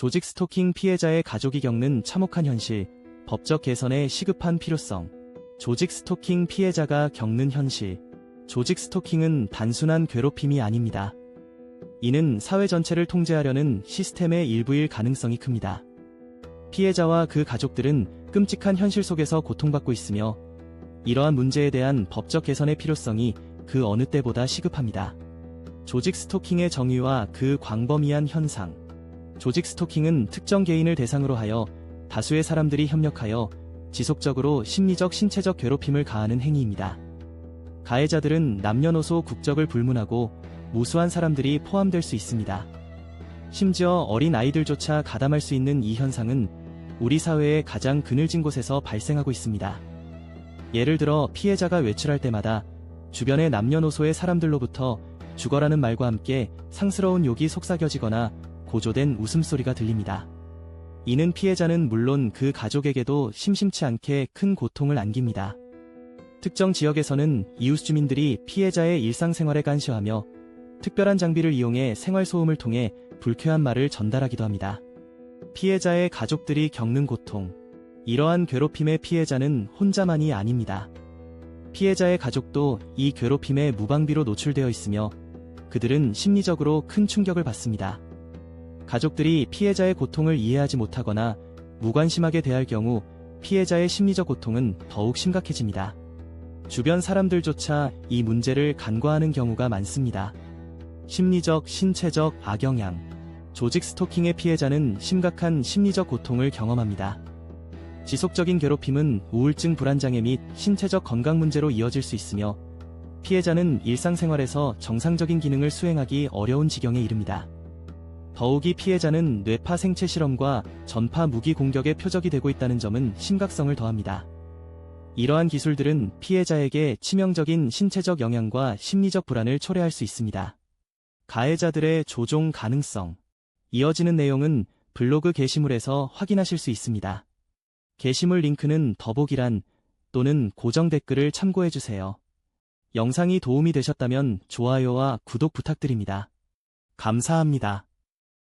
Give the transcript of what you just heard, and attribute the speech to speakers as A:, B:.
A: 조직 스토킹 피해자의 가족이 겪는 참혹한 현실, 법적 개선의 시급한 필요성. 조직 스토킹 피해자가 겪는 현실. 조직 스토킹은 단순한 괴롭힘이 아닙니다. 이는 사회 전체를 통제하려는 시스템의 일부일 가능성이 큽니다. 피해자와 그 가족들은 끔찍한 현실 속에서 고통받고 있으며 이러한 문제에 대한 법적 개선의 필요성이 그 어느 때보다 시급합니다. 조직 스토킹의 정의와 그 광범위한 현상. 조직 스토킹은 특정 개인을 대상으로 하여 다수의 사람들이 협력하여 지속적으로 심리적 신체적 괴롭힘을 가하는 행위입니다. 가해자들은 남녀노소 국적을 불문하고 무수한 사람들이 포함될 수 있습니다. 심지어 어린 아이들조차 가담할 수 있는 이 현상은 우리 사회의 가장 그늘진 곳에서 발생하고 있습니다. 예를 들어 피해자가 외출할 때마다 주변의 남녀노소의 사람들로부터 죽어라는 말과 함께 상스러운 욕이 속삭여지거나 고조된 웃음소리가 들립니다. 이는 피해자는 물론 그 가족에게도 심심치 않게 큰 고통을 안깁니다. 특정 지역에서는 이웃 주민들이 피해자의 일상생활에干涉하며 특별한 장비를 이용해 생활소음을 통해 불쾌한 말을 전달하기도 합니다. 피해자의 가족들이 겪는 고통. 이러한 괴롭힘의 피해자는 혼자만이 아닙니다. 피해자의 가족도 이 괴롭힘에 무방비로 노출되어 있으며 그들은 심리적으로 큰 충격을 받습니다. 가족들이 피해자의 고통을 이해하지 못하거나 무관심하게 대할 경우 피해자의 심리적 고통은 더욱 심각해집니다. 주변 사람들조차 이 문제를 간과하는 경우가 많습니다. 심리적, 신체적 악영향. 조직 스토킹의 피해자는 심각한 심리적 고통을 경험합니다. 지속적인 괴롭힘은 우울증 불안장애 및 신체적 건강 문제로 이어질 수 있으며 피해자는 일상생활에서 정상적인 기능을 수행하기 어려운 지경에 이릅니다. 더욱이 피해자는 뇌파 생체 실험과 전파 무기 공격의 표적이 되고 있다는 점은 심각성을 더합니다. 이러한 기술들은 피해자에게 치명적인 신체적 영향과 심리적 불안을 초래할 수 있습니다. 가해자들의 조종 가능성. 이어지는 내용은 블로그 게시물에서 확인하실 수 있습니다. 게시물 링크는 더보기란 또는 고정 댓글을 참고해주세요. 영상이 도움이 되셨다면 좋아요와 구독 부탁드립니다. 감사합니다.